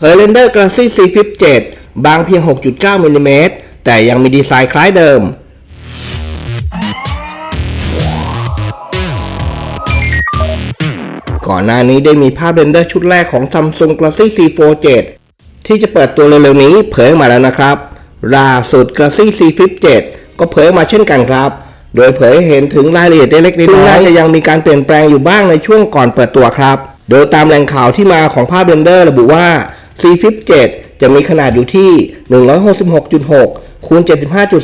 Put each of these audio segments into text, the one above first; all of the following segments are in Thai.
เฮอร์เรนเดอร์ Galaxy C Flip 7บางเพียง 6.9มิลลิเมตรแต่ยังมีดีไซน์คล้ายเดิม ก่อนหน้านี้ได้มีภาพเรนเดอร์ชุดแรกของ Samsung Galaxy C Fold 7ที่จะเปิดตัวเร็วๆนี้เผยมาแล้วนะครับ ล่าสุด Galaxy C Flip 7ก็เผยมาเช่นกันครับ โดยเผยเห็นถึงรายละเอียดเล็กๆน้อยๆน่าจะยังมีการเปลี่ยนแปลงอยู่บ้างในช่วงก่อนเปิดตัวครับ โดยตามแหล่งข่าวที่มาของภาพเรนเดอร์ระบุว่า C Flip 7จะมีขนาดอยู่ที่ 166.6 คูณ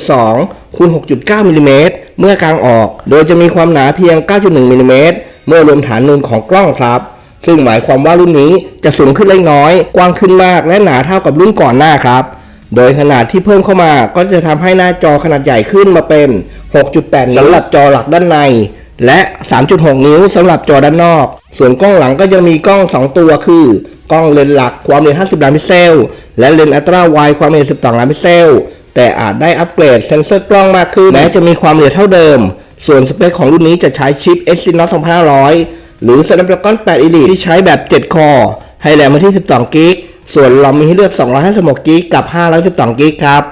75.2 คูณ 6.9 มิลลิเมตร เมื่อกางออก โดยจะมีความหนาเพียง 9.1 มิลลิเมตร เมื่อรวมฐานนูนของกล้องครับ ซึ่งหมายความว่ารุ่นนี้จะสูงขึ้นเล็กน้อย กว้างขึ้นมาก และหนาเท่ากับรุ่นก่อนหน้าครับ โดยขนาดที่เพิ่มเข้ามา ก็จะทำให้หน้าจอขนาดใหญ่ขึ้นมาเป็น 6.8 นิ้วสำหรับจอหลักด้านใน และ 3.6 นิ้วสำหรับจอด้านนอก ส่วนกล้องหลังก็ยังมีกล้อง 2 ตัวคือกล้องเลนส์หลักความละเอียด50 ล้านพิกเซล และเลนส์อัลตร้าไวด์ความละเอียด12 ล้านพิกเซล แต่อาจได้อัปเกรดเซนเซอร์กล้องมากขึ้น แม้จะมีความละเอียดเท่าเดิม ส่วนสเปคของรุ่นนี้จะใช้ชิป Exynos 2500 หรือ Snapdragon 8 Elite ที่ใช้แบบ 7 คอร์ให้แรมมาที่ 12 กิก ส่วนเรามีให้เลือก 256 กิก กับ 512 กิกครับ